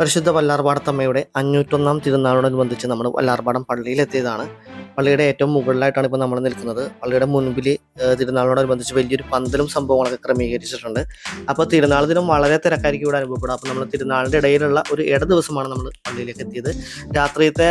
പരിശുദ്ധ വല്ലാർപാടത്തമ്മയുടെ അഞ്ഞൂറ്റൊന്നാം തിരുനാളോടനുബന്ധിച്ച് നമ്മൾ വല്ലാർപാടം പള്ളിയിലെത്തിയതാണ്. പള്ളിയുടെ ഏറ്റവും മുകളിലായിട്ടാണ് ഇപ്പോൾ നമ്മൾ നിൽക്കുന്നത്. പള്ളിയുടെ മുൻപിൽ തിരുനാളിനോടനുബന്ധിച്ച് വലിയൊരു പന്തലും സംഭവങ്ങളൊക്കെ ക്രമീകരിച്ചിട്ടുണ്ട്. അപ്പോൾ തിരുനാൾ ദിനം വളരെ തിരക്കായിരിക്കും ഇവിടെ അനുഭവപ്പെടും അപ്പോൾ നമ്മൾ തിരുനാളിന്റെ ഇടയിലുള്ള ഒരു ഇട ദിവസമാണ് നമ്മൾ പള്ളിയിലേക്ക് എത്തിയത്. രാത്രിയത്തെ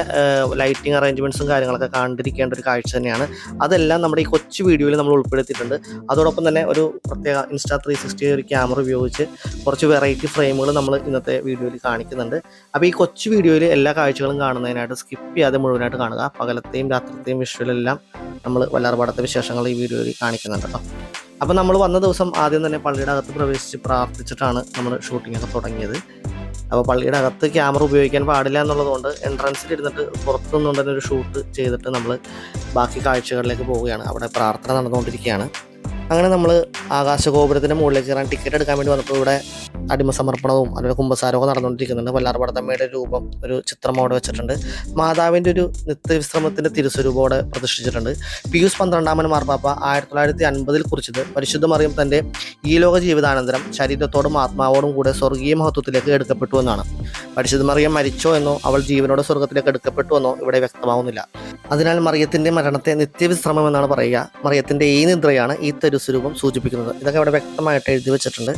ലൈറ്റിംഗ് അറേഞ്ച്മെന്റ്സും കാര്യങ്ങളൊക്കെ കണ്ടിരിക്കേണ്ട ഒരു കാഴ്ച തന്നെയാണ്. അതെല്ലാം നമ്മുടെ ഈ കൊച്ചു വീഡിയോയിൽ നമ്മൾ ഉൾപ്പെടുത്തിയിട്ടുണ്ട്. അതോടൊപ്പം തന്നെ ഒരു പ്രത്യേക ഇൻസ്റ്റാ ത്രീ സിക്സ്റ്റി ഒരു ക്യാമറ ഉപയോഗിച്ച് കുറച്ച് വെറൈറ്റി ഫ്രെയിമുകൾ നമ്മൾ ഇന്നത്തെ വീഡിയോയിൽ കാണിക്കുന്നുണ്ട്. അപ്പോൾ ഈ കൊച്ചു വീഡിയോയിൽ എല്ലാ കാഴ്ചകളും കാണുന്നതിനായിട്ട് സ്കിപ്പ് ചെയ്യാതെ മുഴുവനായിട്ട് കാണുക. പകലത്തെയും രാത്രിത്തെയും വിഷ്വലെല്ലാം നമ്മൾ വല്ലാർപാടത്തെ വിശേഷങ്ങൾ ഈ വീഡിയോയിൽ കാണിക്കുന്നുണ്ട് കേട്ടോ. അപ്പോൾ നമ്മൾ വന്ന ദിവസം ആദ്യം തന്നെ പള്ളിയുടെ അകത്ത് പ്രവേശിച്ച് പ്രാർത്ഥിച്ചിട്ടാണ് നമ്മൾ ഷൂട്ടിംഗ് ഒക്കെ തുടങ്ങിയത്. അപ്പോൾ പള്ളിയുടെ അകത്ത് ക്യാമറ ഉപയോഗിക്കാൻ പാടില്ല എന്നുള്ളതുകൊണ്ട് എൻട്രൻസിൽ ഇരുന്നിട്ട് പുറത്തു നിന്നുകൊണ്ട് തന്നെ ഒരു ഷൂട്ട് ചെയ്തിട്ട് നമ്മൾ ബാക്കി കാഴ്ചകളിലേക്ക് പോവുകയാണ്. അവിടെ പ്രാർത്ഥന നടന്നുകൊണ്ടിരിക്കുകയാണ്. അങ്ങനെ നമ്മൾ ആകാശഗോപുരത്തിന്റെ മുകളിലേക്ക് കയറാൻ ടിക്കറ്റ് എടുക്കാൻ വേണ്ടി വന്നപ്പോൾ ഇവിടെ അടിമ സമർപ്പണവും അതുപോലെ കുംഭസാരവും നടന്നുകൊണ്ടിരിക്കുന്നുണ്ട്. വല്ലാർപടത്തമ്മയുടെ രൂപം ഒരു ചിത്രം അവിടെ വെച്ചിട്ടുണ്ട്. മാതാവിന്റെ ഒരു നിത്യവിശ്രമത്തിന്റെ തിരുസ്വരൂപം അവിടെ പ്രതിഷ്ഠിച്ചിട്ടുണ്ട്. പിയൂസ് പന്ത്രണ്ടാമൻ മാർപ്പാപ്പ ആയിരത്തി തൊള്ളായിരത്തി അൻപതിൽ കുറിച്ചത് പരിശുദ്ധ മറിയം തന്റെ ഈ ലോക ജീവിതാനന്തരം ശരീരത്തോടും ആത്മാവോടും കൂടെ സ്വർഗീയ മഹത്വത്തിലേക്ക് എടുക്കപ്പെട്ടു എന്നാണ്. പരിശുദ്ധ മറിയം മരിച്ചോ എന്നോ അവൾ ജീവനോടെ സ്വർഗത്തിലേക്ക് എടുക്കപ്പെട്ടു എന്നോ ഇവിടെ വ്യക്തമാവുന്നില്ല. അതിനാൽ മറിയത്തിന്റെ മരണത്തെ നിത്യവിശ്രമം എന്നാണ് പറയുക. മറിയത്തിന്റെ ഈ നിദ്രയാണ് ഈ തരുസ്വരൂപം സൂചിപ്പിക്കുന്നത്. ഇതൊക്കെ ഇവിടെ വ്യക്തമായിട്ട് എഴുതി വെച്ചിട്ടുണ്ട്.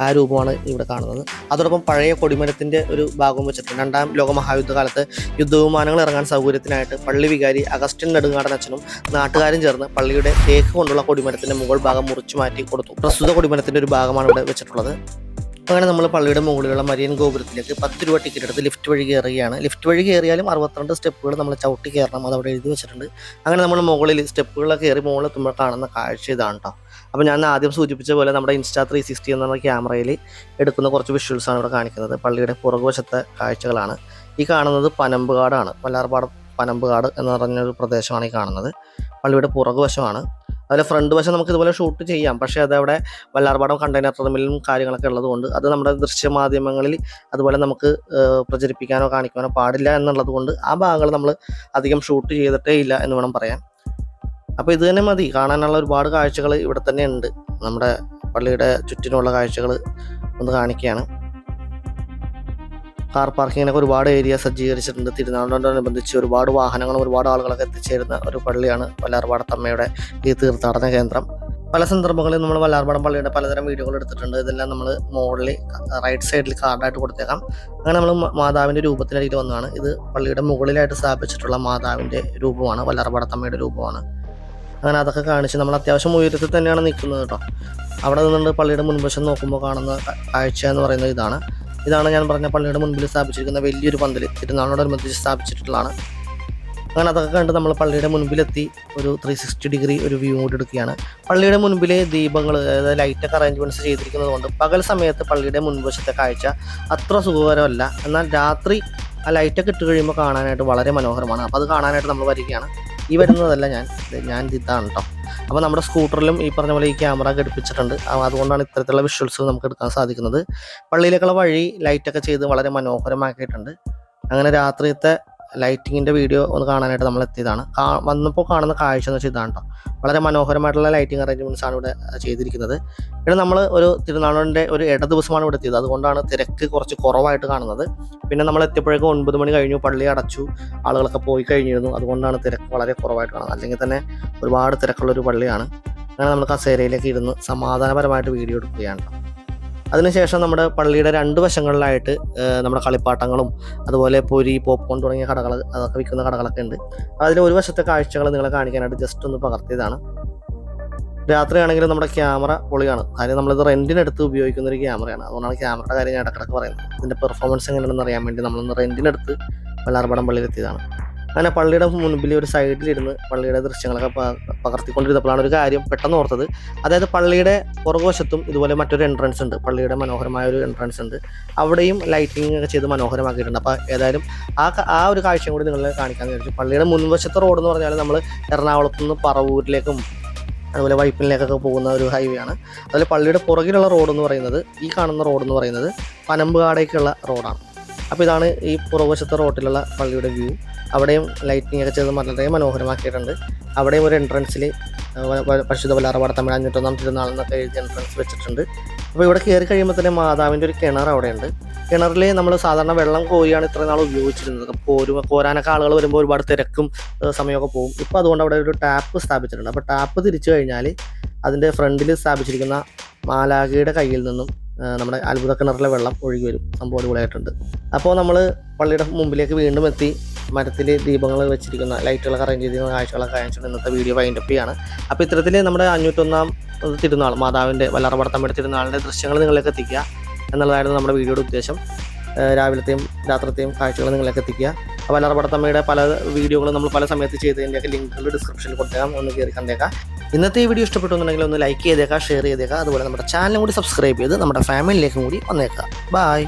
ആ രൂപമാണ് ഇവിടെ കാണുന്നത്. അതോടൊപ്പം പഴയ കൊടിമരത്തിന്റെ ഒരു ഭാഗം വെച്ചിട്ടുണ്ട്. രണ്ടാം ലോകമഹായുദ്ധകാലത്ത് മഹായുദ്ധ കാലത്ത് യുദ്ധവിമാനങ്ങൾ ഇറങ്ങാൻ സൗകര്യത്തിനായിട്ട് പള്ളി വികാരി അഗസ്റ്റിൻ നെടുങ്ങാടൻ അച്ഛനും നാട്ടുകാരും ചേർന്ന് പള്ളിയുടെ തേക്ക് കൊണ്ടുള്ള കൊടിമരത്തിന്റെ മുകൾ ഭാഗം മുറിച്ചു മാറ്റി കൊടുത്തു. പ്രസ്തുത കൊടിമരത്തിന്റെ ഒരു ഭാഗമാണ് ഇവിടെ വെച്ചിട്ടുള്ളത്. അങ്ങനെ നമ്മൾ പള്ളിയുടെ മുകളിലുള്ള മരിയൻ ഗോപുരത്തിലേക്ക് പത്ത് രൂപ ടിക്കറ്റ് എടുത്ത് ലിഫ്റ്റ് വഴി കയറുകയാണ്. ലിഫ്റ്റ് വഴി കയറിയാലും അറുപത്തിരണ്ട് സ്റ്റെപ്പുകൾ നമ്മൾ ചവിട്ടി കയറണം. അത് അവിടെ എഴുതി വെച്ചിട്ടുണ്ട്. അങ്ങനെ നമ്മൾ മുകളിൽ സ്റ്റെപ്പുകളൊക്കെ കയറി മുകളിൽ എത്തുമ്പോൾ കാണുന്ന കാഴ്ച ഇതാണ് അപ്പോൾ ഞാൻ ആദ്യം സൂചിപ്പിച്ച പോലെ നമ്മുടെ ഇൻസ്റ്റാ ത്രീ സിക്സ്റ്റി എന്ന ക്യാമറയിൽ എടുക്കുന്ന കുറച്ച് വിഷ്വൽസാണ് ഇവിടെ കാണിക്കുന്നത്. പള്ളിയുടെ പുറകുവശത്തെ കാഴ്ചകളാണ്. ഈ കാണുന്നത് പനമ്പുകാടാണ് വല്ലാർപാടം പനമ്പുകാട് എന്ന് പറഞ്ഞൊരു പ്രദേശമാണ് ഈ കാണുന്നത്. പള്ളിയുടെ പുറകുവശമാണ്. അതിലെ ഫ്രണ്ട് വശം നമുക്ക് ഇതുപോലെ ഷൂട്ട് ചെയ്യാം. പക്ഷേ അതവിടെ വല്ലാർപാടം കണ്ടെയ്നർ ടെർമിനലും കാര്യങ്ങളൊക്കെ ഉള്ളതുകൊണ്ട് അത് നമ്മുടെ ദൃശ്യമാധ്യമങ്ങളിൽ അതുപോലെ നമുക്ക് പ്രചരിപ്പിക്കാനോ കാണിക്കാനോ പാടില്ല എന്നുള്ളത് കൊണ്ട് ആ ഭാഗങ്ങൾ നമ്മൾ അധികം ഷൂട്ട് ചെയ്തിട്ടേ ഇല്ല എന്ന് വേണം പറയാൻ. അപ്പോൾ ഇത് തന്നെ മതി. കാണാനുള്ള ഒരുപാട് കാഴ്ചകൾ ഇവിടെ തന്നെ ഉണ്ട്. നമ്മുടെ പള്ളിയുടെ ചുറ്റിനുള്ള കാഴ്ചകൾ ഒന്ന് കാണിക്കുകയാണ്. കാർ പാർക്കിങ്ങിനൊക്കെ ഒരുപാട് ഏരിയ സജ്ജീകരിച്ചിട്ടുണ്ട്. തിരുനാളിനോടനുബന്ധിച്ച് ഒരുപാട് വാഹനങ്ങളും ഒരുപാട് ആളുകളൊക്കെ എത്തിച്ചേരുന്ന ഒരു പള്ളിയാണ് വല്ലാർപാടത്തമ്മയുടെ ഈ തീർത്ഥാടന കേന്ദ്രം. പല സന്ദർഭങ്ങളിൽ നമ്മൾ വല്ലാർപാടം പള്ളിയുടെ പലതരം വീഡിയോകൾ എടുത്തിട്ടുണ്ട്. ഇതെല്ലാം നമ്മൾ മുകളിൽ റൈറ്റ് സൈഡിൽ കാർഡായിട്ട് കൊടുത്തേക്കാം. അങ്ങനെ നമ്മൾ മാതാവിന്റെ രൂപത്തിനടിയിൽ വന്നതാണ്. ഇത് പള്ളിയുടെ മുകളിലായിട്ട് സ്ഥാപിച്ചിട്ടുള്ള മാതാവിന്റെ രൂപമാണ് വല്ലാർപാടത്തമ്മയുടെ രൂപമാണ്. അങ്ങനെ അതൊക്കെ കാണിച്ച് നമ്മൾ അത്യാവശ്യം ഉയരത്തിൽ തന്നെയാണ് നിൽക്കുന്നത് കേട്ടോ. അവിടെ നിന്നുകൊണ്ട് പള്ളിയുടെ മുൻവശം നോക്കുമ്പോൾ കാണുന്ന കാഴ്ച എന്ന് പറയുന്നത് ഇതാണ്. ഇതാണ് ഞാൻ പറഞ്ഞ പള്ളിയുടെ മുൻപിൽ സ്ഥാപിച്ചിരിക്കുന്ന വലിയൊരു പന്തൽ തിരുനാളിനോടനുബന്ധിച്ച് സ്ഥാപിച്ചിട്ടുള്ളതാണ്. അങ്ങനെ അതൊക്കെ കണ്ട് നമ്മൾ പള്ളിയുടെ മുൻപിലെത്തി ഒരു ത്രീ സിക്സ്റ്റി ഡിഗ്രി ഒരു വ്യൂ കൂടി എടുക്കുകയാണ്. പള്ളിയുടെ മുൻപിലെ ദീപങ്ങൾ അതായത് ലൈറ്റൊക്കെ അറേഞ്ച്മെന്റ്സ് ചെയ്തിരിക്കുന്നത് കൊണ്ട് പകൽ സമയത്ത് പള്ളിയുടെ മുൻവശത്തെ കാഴ്ച അത്ര സുഖകരമല്ല. എന്നാൽ രാത്രി ആ ലൈറ്റൊക്കെ ഇട്ട് കഴിയുമ്പോൾ കാണാനായിട്ട് വളരെ മനോഹരമാണ്. അപ്പോൾ അത് കാണാനായിട്ട് നമ്മൾ വരികയാണ്. ഈ വരുന്നതല്ല ഞാൻ. ഞാൻ ഇതാണ് കേട്ടോ അപ്പോൾ നമ്മുടെ സ്കൂട്ടറിലും ഈ പറഞ്ഞ പോലെ ഈ ക്യാമറ ഘടിപ്പിച്ചിട്ടുണ്ട്. അതുകൊണ്ടാണ് ഇത്തരത്തിലുള്ള വിഷ്വൽസ് നമുക്ക് എടുക്കാൻ സാധിക്കുന്നത്. പള്ളിയിലേക്കുള്ള വഴി ലൈറ്റൊക്കെ ചെയ്ത് വളരെ മനോഹരമാക്കിയിട്ടുണ്ട്. അങ്ങനെ രാത്രിയത്തെ ലൈറ്റിങ്ങിന്റെ വീഡിയോ ഒന്ന് കാണാനായിട്ട് നമ്മൾ എത്തിയതാണ്. വന്നപ്പോൾ കാണുന്ന കാഴ്ച എന്ന് വെച്ചാൽ ഇതാണ് കേട്ടോ വളരെ മനോഹരമായിട്ടുള്ള ലൈറ്റിംഗ് അറേഞ്ച്മെന്റ്സ് ആണ് ഇവിടെ ചെയ്തിരിക്കുന്നത്. ഇവിടെ നമ്മൾ ഒരു തിരുനാളിന്റെ ഒരു ഇട ദിവസമാണ് ഇവിടെ എത്തിയത്. അതുകൊണ്ടാണ് തിരക്ക് കുറച്ച് കുറവായിട്ട് കാണുന്നത്. പിന്നെ നമ്മൾ എത്തിയപ്പോഴേക്കും ഒൻപത് മണി കഴിഞ്ഞു പള്ളി അടച്ചു ആളുകളൊക്കെ പോയി കഴിഞ്ഞിരുന്നു. അതുകൊണ്ടാണ് തിരക്ക് വളരെ കുറവായിട്ട് കാണുന്നത്. അല്ലെങ്കിൽ തന്നെ ഒരുപാട് തിരക്കുള്ളൊരു പള്ളിയാണ്. അങ്ങനെ നമ്മൾ കസേരയിലേക്ക് ഇരുന്ന് സമാധാനപരമായിട്ട് വീഡിയോ എടുക്കുകയാണ്. അതിനുശേഷം നമ്മുടെ പള്ളിയുടെ രണ്ട് വശങ്ങളിലായിട്ട് നമ്മുടെ കളിപ്പാട്ടങ്ങളും അതുപോലെ പൊരി പോപ്കോൺ തുടങ്ങിയ കടകൾ അതൊക്കെ വിൽക്കുന്ന കടകളൊക്കെ ഉണ്ട്. അതിൽ ഒരു വശത്തെ കാഴ്ചകൾ നിങ്ങളെ കാണിക്കാനായിട്ട് ജസ്റ്റ് ഒന്ന് പകർത്തിയതാണ്. രാത്രിയാണെങ്കിലും നമ്മുടെ ക്യാമറ പൊളിയാണ്. കാര്യം നമ്മളിത് റെന്റിനെടുത്ത് ഉപയോഗിക്കുന്ന ഒരു ക്യാമറയാണ്. അതുകൊണ്ടാണ് ക്യാമറയുടെ കാര്യം ഞാൻ ഇടക്കിടക്ക് പറയുന്നത്. ഇതിന്റെ പെർഫോമൻസ് എങ്ങനെയാണെന്ന് അറിയാൻ വേണ്ടി നമ്മളൊന്ന് റെന്റിനെടുത്ത് വല്ലാർപടം പള്ളിയിലെത്തിയതാണ്. അങ്ങനെ പള്ളിയുടെ മുൻപിൽ ഒരു സൈഡിലിരുന്ന് പള്ളിയുടെ ദൃശ്യങ്ങളൊക്കെ പകർത്തിക്കൊണ്ടിരുന്നപ്പോഴാണ് ഒരു കാര്യം പെട്ടെന്ന് ഓർത്തത്. അതായത് പള്ളിയുടെ പുറകുവശത്തും ഇതുപോലെ മറ്റൊരു എൻട്രൻസ് ഉണ്ട്. പള്ളിയുടെ മനോഹരമായ ഒരു എൻട്രൻസ് ഉണ്ട്. അവിടെയും ലൈറ്റിംഗ് ഒക്കെ ചെയ്ത് മനോഹരമാക്കിയിട്ടുണ്ട്. അപ്പോൾ ഏതായാലും ആ ആ ഒരു കാഴ്ചയും കൂടി നിങ്ങളെ കാണിക്കാൻ കഴിഞ്ഞു പള്ളിയുടെ മുൻവശത്തെ റോഡ് എന്ന് പറഞ്ഞാൽ നമ്മൾ എറണാകുളത്ത് നിന്ന് പറവൂരിലേക്കും അതുപോലെ വൈപ്പിനിലേക്കൊക്കെ പോകുന്ന ഒരു ഹൈവേ ആണ്. അതുപോലെ പള്ളിയുടെ പുറകിലുള്ള റോഡ് എന്ന് പറയുന്നത് ഈ കാണുന്ന റോഡ് എന്ന് പറയുന്നത് പനമ്പുകാടേക്കുള്ള റോഡാണ് അപ്പോൾ ഇതാണ് ഈ പുറവശത്തെ റോട്ടിലുള്ള പള്ളിയുടെ വ്യൂ. അവിടെയും ലൈറ്റിംഗ് ഒക്കെ ചെയ്ത് വളരെ മനോഹരമാക്കിയിട്ടുണ്ട്. അവിടെയും ഒരു എൻട്രൻസിൽ പരിശുദ്ധ വല്ലാറപാട് തമിഴ് അഞ്ഞൂറ്റൊന്നാം തിരുനാൾ എന്നൊക്കെ എൻട്രൻസ് വെച്ചിട്ടുണ്ട്. അപ്പോൾ ഇവിടെ കയറി കഴിയുമ്പോൾ തന്നെ മാതാവിന്റെ ഒരു കിണർ അവിടെയുണ്ട്. കിണറിൽ നമ്മൾ സാധാരണ വെള്ളം കോരിയാണ് ഇത്ര നാൾ ഉപയോഗിച്ചിരുന്നത്. കോരു കോരാനൊക്കെ ആളുകൾ വരുമ്പോൾ ഒരുപാട് തിരക്കും സമയമൊക്കെ പോകും. ഇപ്പോൾ അതുകൊണ്ട് അവിടെ ഒരു ടാപ്പ് സ്ഥാപിച്ചിട്ടുണ്ട്. അപ്പോൾ ടാപ്പ് തിരിച്ചു കഴിഞ്ഞാൽ അതിന്റെ ഫ്രണ്ടിൽ സ്ഥാപിച്ചിരിക്കുന്ന മാലാഖയുടെ കയ്യിൽ നിന്നും നമ്മുടെ അത്ഭുത കിണറിലെ വെള്ളം ഒഴുകി വരും. സംഭവം അടിപൊളിയായിട്ടുണ്ട്. അപ്പോൾ നമ്മൾ പള്ളിയുടെ മുമ്പിലേക്ക് വീണ്ടും എത്തി. മരത്തിൽ ദീപങ്ങൾ വെച്ചിരിക്കുന്ന ലൈറ്റുകളൊക്കെ അറേഞ്ച് ചെയ്തിരിക്കുന്ന കാഴ്ചകളൊക്കെ കാണിച്ചിട്ട് ഇന്നത്തെ വീഡിയോ വൈൻഡപ്പ് ചെയ്യാണ്. അപ്പോൾ ഇത്തരത്തിൽ നമ്മുടെ അഞ്ഞൂറ്റൊന്നാം തിരുനാൾ മാതാവിന്റെ വല്ലാറപടത്തമ്മയുടെ തിരുനാളിന്റെ ദൃശ്യങ്ങൾ നിങ്ങളിലേക്ക് എത്തിക്കുക. എന്നുള്ളതായിരുന്നു നമ്മുടെ വീഡിയോയുടെ ഉദ്ദേശം. രാവിലത്തെയും രാത്രത്തെയും കാഴ്ചകൾ നിങ്ങളിലേക്ക് എത്തിക്കുക. അപ്പോൾ വല്ലാറപടത്തമ്മയുടെ പല വീഡിയോകളും നമ്മൾ പല സമയത്ത് ചെയ്തതിന്റെയൊക്കെ ലിങ്കുകൾ ഡിസ്ക്രിപ്ഷനിൽ കൊടുത്തേക്കാം. ഒന്ന് കയറി കണ്ടേക്കാം. ഇന്നത്തെ ഈ വീഡിയോ ഇഷ്ടപ്പെട്ടുണ്ടെങ്കിൽ ഒന്ന് ലൈക്ക് ചെയ്തേക്കാം ഷെയർ ചെയ്തേക്കാം അതുപോലെ നമ്മുടെ ചാനലും കൂടി സബ്സ്ക്രൈബ് ചെയ്ത് നമ്മുടെ ഫാമിലിയിലേക്കും കൂടി വന്നേക്കാം. ബായ്